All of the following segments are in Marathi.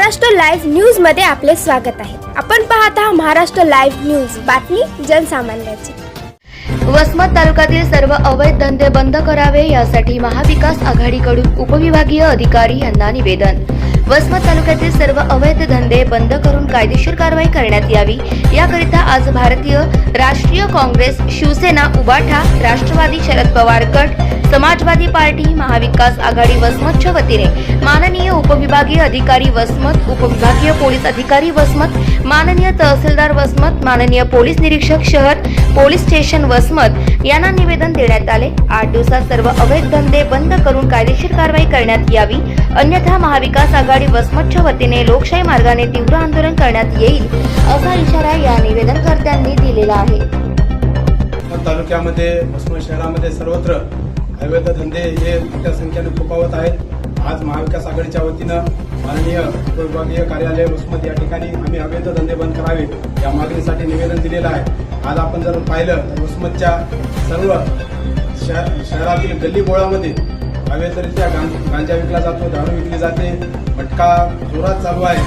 महाराष्ट्र लाईव्ह न्यूजमध्ये आपले स्वागत आहे. आपण पाहत आहात महाराष्ट्र लाईव्ह न्यूज. बातमी जनसामान्याची. वसमत तालुक्यातील सर्व अवैध धंदे बंद करावे यासाठी महाविकास आघाडीकडून उपविभागीय अधिकारी यांना निवेदन. वसमत तालुक्यातील सर्व अवैध धंदे बंद करून कायदेशीर कारवाई करण्यात यावी. याकरिता आज भारतीय राष्ट्रीय काँग्रेस शिवसेना उबाठा राष्ट्रवादी शरद पवार गट समाजवादी पार्टी महाविकास आघाडी वसमतच्या वतीने माननीय उपविभागीय अधिकारी वसमत उपविभागीय पोलीस अधिकारी वसमत माननीय तहसीलदार वसमत माननीय पोलीस निरीक्षक शहर पोलीस स्टेशन वसमत यांना निवेदन देण्यात आले. आठ दिवसात सर्व अवैध धंदे बंद करून कायदेशीर कारवाई करण्यात यावी. अन्यथा महाविकास आघाडी वसमतच्या वतीने लोकशाही मार्गाने तीव्र आंदोलन करण्यात येईल असा इशारा या निवेदनकर्त्यांनी दिलेला आहे. तालुक्यामध्ये वसमत शहरामध्ये सर्वत्र अवैध धंदे हे मोठ्या संख्येने खुपावत आहेत. आज महाविकास आघाडीच्या वतीनं माननीय उपविभागीय कार्यालय वसमत या ठिकाणी आम्ही अवैध धंदे बंद करावे या मागणीसाठी निवेदन दिलेलं आहे. आज आपण जर पाहिलं तर वसमतच्या सर्व शहर शहरातील गल्ली बोळामध्ये अवैधरित्या गां- गांजा विकला जातो दारू विकली जाते. मटका जोरात चालू आहे.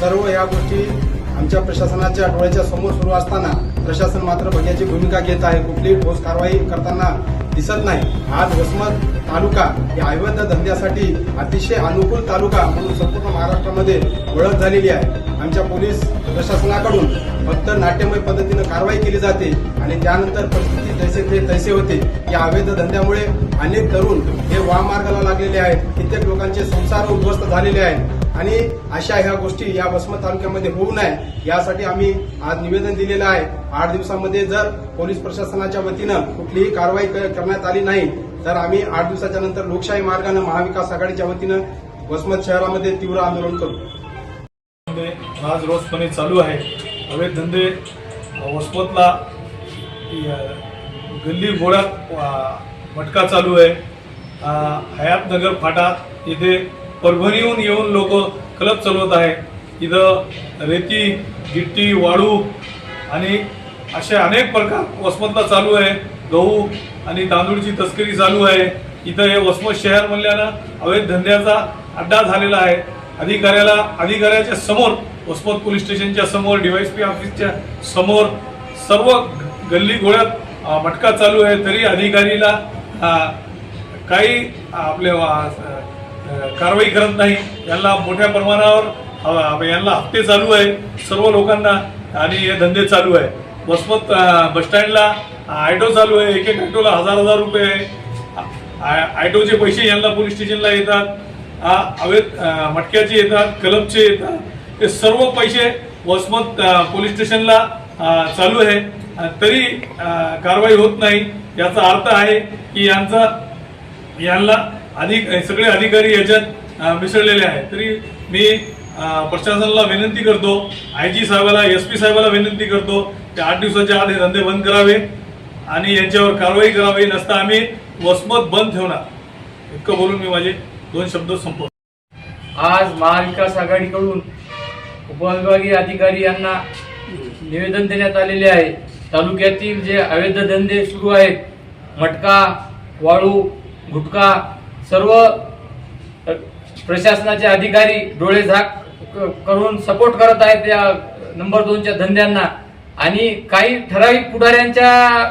सर्व या गोष्टी आमच्या प्रशासनाच्या डोळ्याच्या समोर सुरू असताना प्रशासन मात्र भग्याची भूमिका घेत आहे. कुठलीही ठोस कारवाई करताना दिसत नाही. आज वसमत तालुका या अवैध धंद्यासाठी अतिशय अनुकूल तालुका म्हणून संपूर्ण महाराष्ट्रामध्ये ओळख झालेली आहे. आमच्या पोलीस प्रशासनाकडून फक्त नाट्यमय पद्धतीनं कारवाई केली जाते आणि त्यानंतर परिस्थिती जैसे ते तैसे होते. या अवैध धंद्यामुळे अनेक तरुण हे वामार्गाला लागलेले आहेत. कित्येक लोकांचे संसार उद्ध्वस्त झालेले आहेत. आणि अशा ह्या गोष्टी या वसमत तालुक्यामध्ये होऊ नये यासाठी आम्ही आज निवेदन दिलेलं आहे. आठ दिवसामध्ये जर पोलीस प्रशासनाच्या वतीनं कुठलीही कारवाई क- करण्यात आली नाही तर आम्ही आठ दिवसाच्या नंतर लोकशाही मार्गानं महाविकास आघाडीच्या वतीनं वसमत शहरामध्ये तीव्र आंदोलन करू. धंदे आज रोजपणे चालू आहे. अवैध धंदे वसमतला गल्ली घोड्यात मटका चालू आहे. हयातनगर फाटा इथे परभणीहून येऊन लोक क्लब चालवत आहे. इथं रेती गिट्टी वाळू आणि असे अनेक प्रकार वसमतला चालू आहे. गहू आणि तांदूळची तस्करी चालू आहे. इथं हे वसमत शहर म्हणल्यानं अवैध धंद्याचा अड्डा झालेला आहे. अधिकाऱ्याला अधिकाऱ्याच्या समोर वसमत पोलीस स्टेशनच्या समोर डीवायसपी ऑफिसच्या समोर सर्व गल्ली गोळ्यात मटका चालू आहे. तरी अधिकारीला काही आपले कारवाई करत नाही. यांना मोठ्या प्रमाणावर यांना हप्ते चालू आहे सर्व लोकांना आणि हे धंदे चालू आहे. वसमत बसस्टँडला ऑटो चालू आहे. एक एक ऑटोला हजार हजार रुपये आहे. आ- ऑटोचे पैसे यांना पोलीस स्टेशनला येतात. अवैध मटक्याचे येतात क्लबचे येतात. ते सर्व पैसे वसमत पोलीस स्टेशनला चालू आहे. तरी कारवाई होत नाही. याचा अर्थ आहे की यांचा यांना अधिक सगळे अधिकारी याच्यात मिसळलेले आहेत. तरी मी प्रशासनाला विनंती करतो आय जी साहेबाला एस पी साहेबाला विनंती करतो की आठ दिवसाच्या आत हे धंदे बंद करावे आणि यांच्यावर कारवाई करावी नसता आम्ही वसमत बंद ठेवणार. इतकं बोलून मी माझे दोन शब्द संपवतो. आज महाविकास आघाडीकडून उपविभागीय अधिकारी यांना निवेदन देण्यात आलेले आहे. तालुक्यातील जे अवैध धंदे सुरू आहेत मटका वाळू गुटखा सर्व प्रशासनाचे अधिकारी डोळे झाक करून सपोर्ट करत आहेत या नंबर दोनच्या धंद्यांना. आणि काही ठराविक पुढाऱ्यांच्या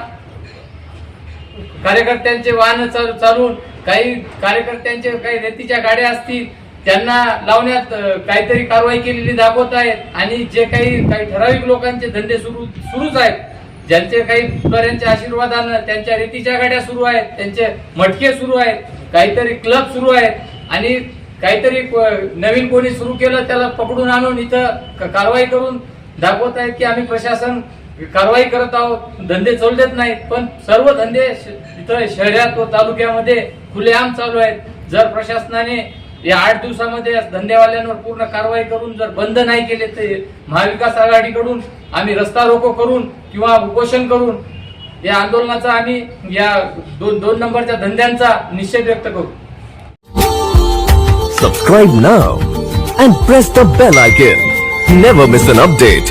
कार्यकर्त्यांचे वाहन चाल- काही कार्यकर्त्यांचे काही रेतीच्या गाड्या असतील त्यांना लावण्यात काहीतरी कारवाई केलेली दाखवत आहेत. आणि जे काही काही ठराविक लोकांचे धंदे सुरू सुरूच आहेत. ज्यांचे काही पुढाऱ्यांच्या आशीर्वादानं त्यांच्या रेतीच्या गाड्या सुरू आहेत त्यांचे मटके सुरू आहेत. काहीतरी क्लब सुरू आहेत आणि काहीतरी नवीन कोणी सुरू केलं त्याला पकडून आणून इथं क- कारवाई करून दाखवत आहेत की आम्ही प्रशासन कारवाई करत आहोत. धंदे चालू देत नाहीत पण सर्व धंदे श- इथं शहरात व तालुक्यामध्ये खुलेआम चालू आहेत. जर प्रशासनाने या आठ दिवसामध्ये धंदेवाल्यांवर पूर्ण कारवाई करून जर बंद नाही केले तर महाविकास आघाडीकडून आम्ही रस्ता रोको करून किंवा उपोषण करून या आंदोलनाचा आणि या दोन दोन नंबरच्या धंद्यांचा निषेध व्यक्त करू. Subscribe now and press the bell icon never miss an update